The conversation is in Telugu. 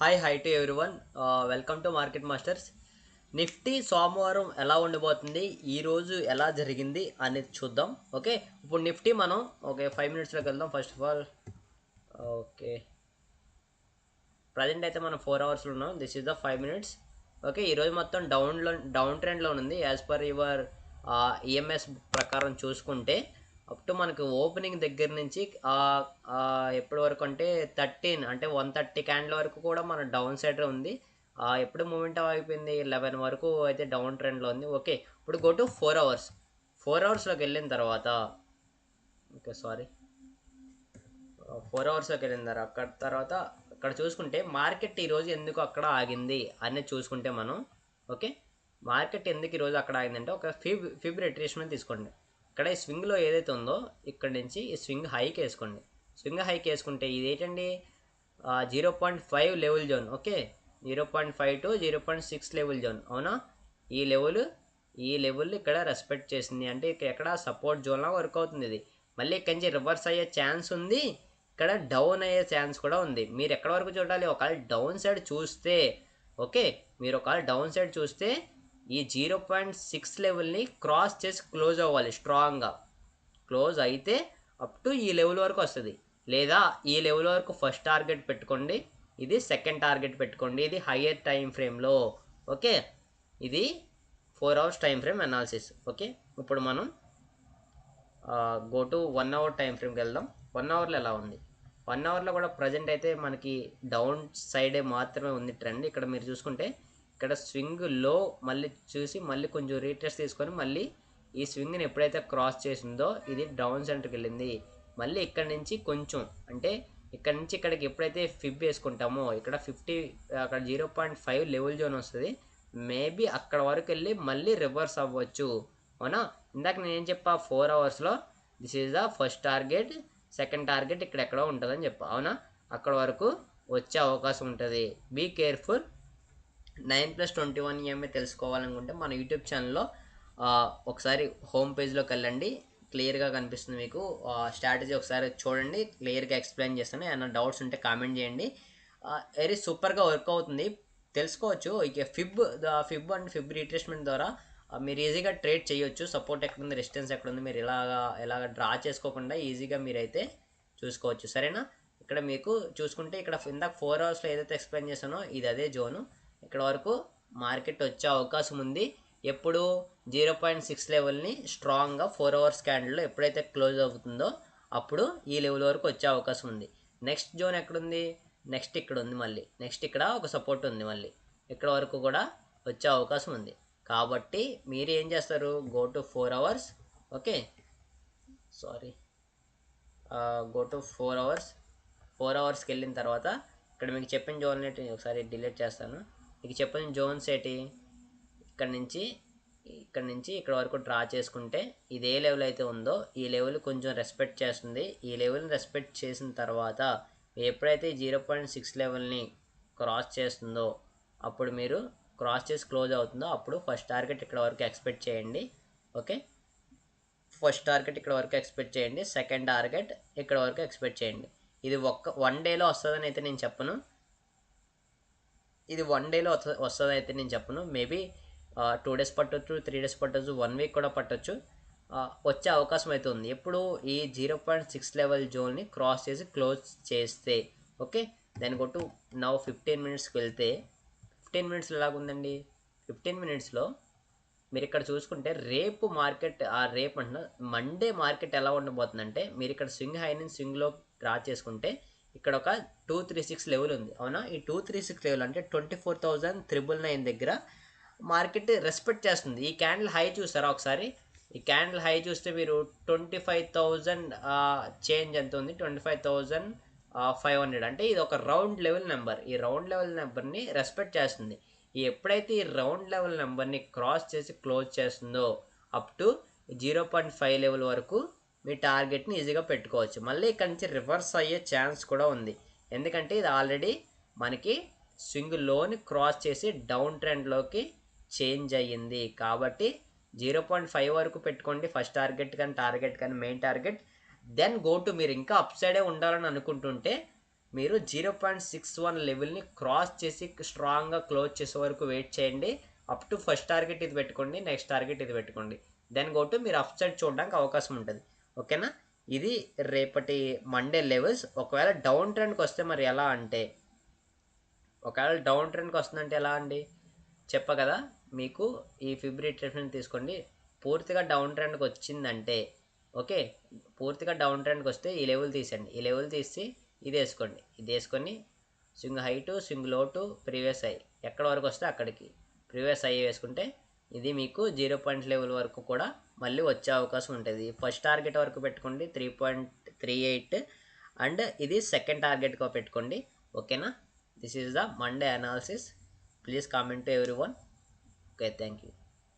Hi hi to everyone welcome to market masters Nifty సోమవారం ఎలా ఉండబోతుంది ఈరోజు ఎలా జరిగింది అనేది చూద్దాం. ఓకే ఇప్పుడు నిఫ్టీ మనం ఓకే ఫైవ్ మినిట్స్లోకి వెళ్దాం. First of all okay present అయితే మనం ఫోర్ అవర్స్లో ఉన్నాం. This is the five minutes okay ఈరోజు మొత్తం డౌన్లో డౌన్ ట్రెండ్లో ఉంది. యాజ్ పర్ యువర్ ఈఎంఎస్ ప్రకారం చూసుకుంటే అప్ టు మనకు ఓపెనింగ్ దగ్గర నుంచి ఎప్పటి వరకు అంటే థర్టీన్ అంటే వన్ థర్టీ క్యాండిల్ వరకు కూడా మన డౌన్ సైడ్ ఉంది. ఎప్పుడు మూమెంట్ అయిపోయింది? లెవెన్ వరకు అయితే డౌన్ ట్రెండ్లో ఉంది. ఓకే ఇప్పుడు go to four hours. Four అవర్స్లోకి వెళ్ళిన తర్వాత ఓకే సారీ. ఫోర్ అవర్స్లోకి వెళ్ళిన తర్వాత అక్కడ తర్వాత అక్కడ చూసుకుంటే మార్కెట్ ఈరోజు ఎందుకు అక్కడ ఆగింది అనేది చూసుకుంటే మనం ఓకే? మార్కెట్ ఎందుకు ఈరోజు అక్కడ ఆగిందంటే ఒక ఫిబ్ ఫిబ్ రిట్రేస్మెంట్ తీసుకోండి. ఇక్కడ ఈ స్వింగ్లో ఏదైతే ఉందో ఇక్కడ నుంచి ఈ స్వింగ్ హైక్ వేసుకోండి. స్వింగ్ హైక్ వేసుకుంటే ఇది ఏంటండి zero point five level zone okay? Zero point five to zero point six level zone అవునా? ఈ లెవెల్ ఈ లెవెల్ ఇక్కడ రెస్పెక్ట్ చేసింది. అంటే ఇక్కడ ఎక్కడ సపోర్ట్ జోన్లా వర్క్ అవుతుంది ఇది. మళ్ళీ ఇక్కడి నుంచి రివర్స్ అయ్యే ఛాన్స్ ఉంది. ఇక్కడ డౌన్ అయ్యే ఛాన్స్ కూడా ఉంది. మీరు ఎక్కడ వరకు చూడాలి? ఒకవేళ డౌన్ సైడ్ చూస్తే ఓకే? మీరు ఒకవేళ డౌన్ సైడ్ చూస్తే ఈ జీరో పాయింట్ సిక్స్ లెవెల్ని క్రాస్ చేసి క్లోజ్ అవ్వాలి స్ట్రాంగ్గా. క్లోజ్ అయితే అప్ టు ఈ లెవెల్ వరకు వస్తుంది. లేదా ఈ లెవెల్ వరకు ఫస్ట్ టార్గెట్ పెట్టుకోండి ఇది సెకండ్ టార్గెట్ పెట్టుకోండి ఇది హయ్యర్ టైం ఫ్రేమ్లో. ఓకే? ఇది four hours time frame analysis. Okay? ఇప్పుడు మనం go to one hour time ఫ్రేమ్కి వెళ్దాం. వన్ అవర్లో ఎలా ఉంది? వన్ అవర్లో కూడా ప్రజెంట్ అయితే మనకి డౌన్ సైడే మాత్రమే ఉంది ట్రెండ్. ఇక్కడ మీరు చూసుకుంటే ఇక్కడ స్వింగ్లో మళ్ళీ చూసి మళ్ళీ కొంచెం రీటెస్ట్ తీసుకొని మళ్ళీ ఈ స్వింగ్ని ఎప్పుడైతే క్రాస్ చేసిందో ఇది డౌన్ సెంటర్కి వెళ్ళింది. మళ్ళీ ఇక్కడ నుంచి కొంచెం అంటే ఇక్కడ నుంచి ఇక్కడికి ఎప్పుడైతే ఫిబ్ వేసుకుంటామో ఇక్కడ ఫిఫ్టీ అక్కడ zero point five level zone వస్తుంది. మేబీ అక్కడ వరకు వెళ్ళి మళ్ళీ రివర్స్ అవ్వచ్చు. అవునా? ఇందాక నేను చెప్పా? ఫోర్ అవర్స్లో this is the first target second target ఇక్కడ ఎక్కడో ఉంటుందని చెప్పా. అవునా? అక్కడ వరకు వచ్చే అవకాశం ఉంటుంది. Be careful. Nine plus twenty one EMI తెలుసుకోవాలనుకుంటే మన యూట్యూబ్ ఛానల్లో ఒకసారి హోమ్ పేజ్లోకి వెళ్ళండి. క్లియర్గా కనిపిస్తుంది మీకు. స్ట్రాటజీ ఒకసారి చూడండి. క్లియర్గా ఎక్స్ప్లెయిన్ చేస్తాను. ఏమైనా డౌట్స్ ఉంటే కామెంట్ చేయండి. వెరీ సూపర్గా వర్క్ అవుతుంది. తెలుసుకోవచ్చు. ఇక fib fib and fib retracement ద్వారా మీరు ఈజీగా ట్రేడ్ చేయొచ్చు. సపోర్ట్ ఎక్కడ ఉంది రెసిస్టెన్స్ ఎక్కడ ఉంది మీరు ఇలాగా ఇలాగ డ్రా చేసుకోకుండా ఈజీగా మీరైతే చూసుకోవచ్చు. సరేనా? ఇక్కడ మీకు చూసుకుంటే ఇక్కడ ఇందాక ఫోర్ అవర్స్లో ఏదైతే ఎక్స్ప్లెయిన్ చేశానో ఇది అదే జోను. ఇక్కడ వరకు మార్కెట్ వచ్చే అవకాశం ఉంది. ఎప్పుడు జీరో పాయింట్ సిక్స్ లెవెల్ని స్ట్రాంగ్గా ఫోర్ అవర్స్ క్యాండిల్లో ఎప్పుడైతే క్లోజ్ అవుతుందో అప్పుడు ఈ లెవెల్ వరకు వచ్చే అవకాశం ఉంది. నెక్స్ట్ జోన్ ఎక్కడుంది? నెక్స్ట్ ఇక్కడ ఉంది మళ్ళీ. నెక్స్ట్ ఇక్కడ ఒక సపోర్ట్ ఉంది మళ్ళీ. ఇక్కడ వరకు కూడా వచ్చే అవకాశం ఉంది. కాబట్టి మీరు ఏం చేస్తారు? Go to four hours okay sorry go to four hours four అవర్స్కి వెళ్ళిన తర్వాత ఇక్కడ మీకు చెప్పిన జోన్ ఒకసారి డిలీట్ చేస్తాను. మీకు చెప్పిన జోన్స్ ఏంటి? ఇక్కడ నుంచి ఇక్కడ నుంచి ఇక్కడ వరకు డ్రా చేసుకుంటే ఇది ఏ లెవెల్ అయితే ఉందో ఈ లెవెల్ కొంచెం రెస్పెక్ట్ చేస్తుంది. ఈ లెవెల్ని రెస్పెక్ట్ చేసిన తర్వాత ఎప్పుడైతే జీరో పాయింట్ సిక్స్ లెవెల్ని క్రాస్ చేస్తుందో అప్పుడు మీరు క్రాస్ చేసి క్లోజ్ అవుతుందో అప్పుడు ఫస్ట్ టార్గెట్ ఇక్కడ వరకు ఎక్స్పెక్ట్ చేయండి. ఓకే? ఫస్ట్ టార్గెట్ ఇక్కడ వరకు ఎక్స్పెక్ట్ చేయండి. సెకండ్ టార్గెట్ ఇక్కడ వరకు ఎక్స్పెక్ట్ చేయండి. ఇది ఒక్క వన్ డేలో వస్తుందని అయితే నేను చెప్పను. ఇది వన్ డేలో వస్తుంది అయితే నేను చెప్పను. మేబీ టూ డేస్ పట్టొచ్చు త్రీ డేస్ పట్టొచ్చు వన్ వీక్ కూడా పట్టొచ్చు. వచ్చే అవకాశం అయితే ఉంది. ఎప్పుడు ఈ జీరో పాయింట్ సిక్స్ లెవెల్ జోన్ని క్రాస్ చేసి క్లోజ్ చేస్తే ఓకే దాని కొట్టు నా ఫిఫ్టీన్ మినిట్స్కి వెళ్తే ఫిఫ్టీన్ మినిట్స్ ఎలాగుందండి? ఫిఫ్టీన్ మినిట్స్లో మీరు ఇక్కడ చూసుకుంటే రేపు మార్కెట్ ఆ రేపు అంటున్నా మండే మార్కెట్ ఎలా ఉండబోతుందంటే మీరు ఇక్కడ స్వింగ్ హై నుంచి స్వింగ్లో డ్రా చేసుకుంటే ఇక్కడ ఒక టూ త్రీ సిక్స్ లెవెల్ ఉంది. అవునా? ఈ టూ త్రీ సిక్స్ లెవెల్ అంటే twenty four thousand triple nine దగ్గర మార్కెట్ రెస్పెక్ట్ చేస్తుంది. ఈ క్యాండిల్ హై చూసారా ఒకసారి? ఈ క్యాండిల్ హై చూస్తే మీరు ట్వంటీ ఫైవ్ థౌజండ్ చేంజ్ ఎంత ఉంది? Twenty five thousand five hundred అంటే ఇది ఒక రౌండ్ లెవెల్ నెంబర్ ఈ రౌండ్ లెవెల్ నెంబర్ని రెస్పెక్ట్ చేస్తుంది. ఎప్పుడైతే ఈ రౌండ్ లెవెల్ నెంబర్ని క్రాస్ చేసి క్లోజ్ చేస్తుందో up to zero point five level వరకు మీ టార్గెట్ని ఈజీగా పెట్టుకోవచ్చు. మళ్ళీ ఇక్కడ నుంచి రివర్స్ అయ్యే ఛాన్స్ కూడా ఉంది. ఎందుకంటే ఇది ఆల్రెడీ మనకి స్వింగ్లోని క్రాస్ చేసి డౌన్ ట్రెండ్లోకి చేంజ్ అయ్యింది. కాబట్టి జీరో పాయింట్ ఫైవ్ వరకు పెట్టుకోండి. ఫస్ట్ టార్గెట్ కానీ టార్గెట్ కానీ main target. Then go to మీరు ఇంకా అప్ సైడే ఉండాలని అనుకుంటుంటే మీరు జీరో పాయింట్ సిక్స్ వన్ లెవెల్ని క్రాస్ చేసి స్ట్రాంగ్గా క్లోజ్ చేసే వరకు వెయిట్ చేయండి. అప్ టు ఫస్ట్ టార్గెట్ ఇది పెట్టుకోండి నెక్స్ట్ టార్గెట్ ఇది పెట్టుకోండి. దెన్ గో టు మీరు అప్ సైడ్ చూడడానికి అవకాశం ఉంటుంది. ఓకేనా? ఇది రేపటి మండే లెవెల్స్ ఒకవేళ డౌన్ ట్రెండ్కి వస్తే మరి ఎలా అంటే? ఒకవేళ డౌన్ ట్రెండ్కి వస్తుందంటే ఎలా అండి? చెప్ప కదా? మీకు ఈ ఫిబ్రవరి ట్రెండ్ తీసుకోండి. పూర్తిగా డౌన్ ట్రెండ్కి వచ్చిందంటే ఓకే? పూర్తిగా డౌన్ ట్రెండ్కి వస్తే ఈ లెవెల్ తీసండి ఈ లెవెల్ తీసి ఇది వేసుకోండి. ఇది వేసుకొని స్వింగ్ హైటు స్వింగ్ లోటు ప్రీవియస్ హై ఎక్కడ వరకు వస్తే అక్కడికి. ప్రీవియస్ హై వేసుకుంటే ఇది మీకు జీరో పాయింట్ లెవెల్ వరకు కూడా మళ్ళీ వచ్చే అవకాశం ఉంటుంది. ఫస్ట్ టార్గెట్ వరకు పెట్టుకోండి three point three eight. And ఇది సెకండ్ టార్గెట్గా పెట్టుకోండి. ఓకేనా? This is the Monday analysis please comment to everyone okay thank you